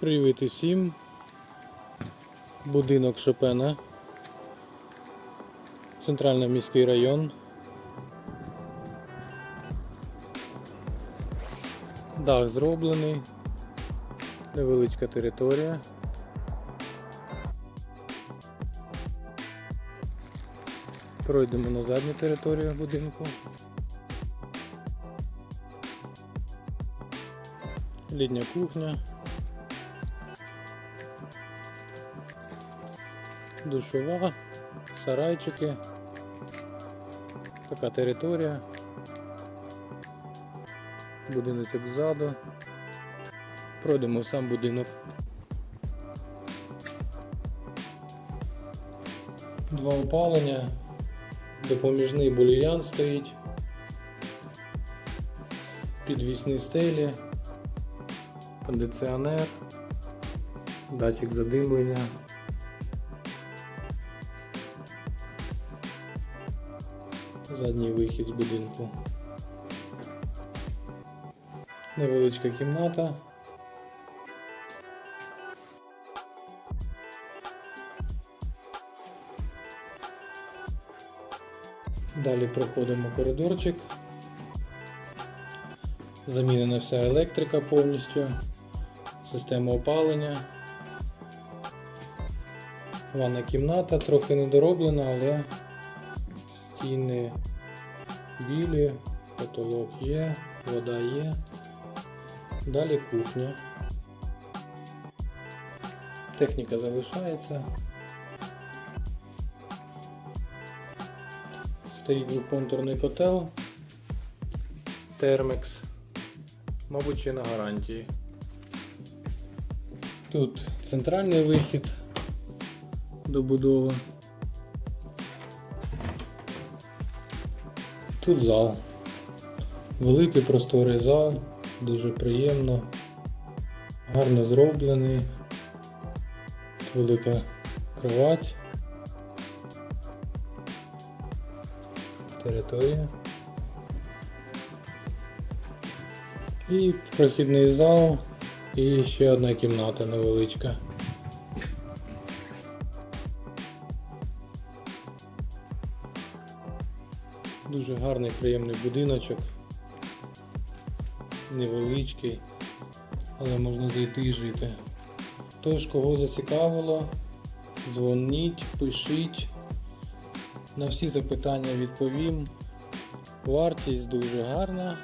Привіт усім. Будинок Шопена. Центральний міський район. Дах зроблений. Невеличка територія. Пройдемо на задню територію будинку. Літня кухня. Душова, сарайчики. Така територія. Будиночок ззаду. Пройдемо сам будинок. Два опалення. Допоміжний буліян стоїть. Підвісні стелі. Кондиціонер. Датчик задимлення. Задній вихід з будинку. Невеличка кімната. Далі проходимо коридорчик. Замінена вся електрика повністю, система опалення. Ванна кімната трохи недороблена, але стіни білі, потолок є, вода є. Далі кухня. Техніка залишається. Стоїть двоконтурний котел. Термекс. Мабуть, ще на гарантії. Тут центральний вихід до Тут зал. Великий просторий зал, дуже приємно, гарно зроблений. Велика кровать. Територія. І прохідний зал, і ще одна кімната невеличка. Дуже гарний приємний будиночок. Невеличкий, але можна зайти і жити. Тож, кого зацікавило, дзвоніть, пишіть. На всі запитання відповім. Вартість дуже гарна.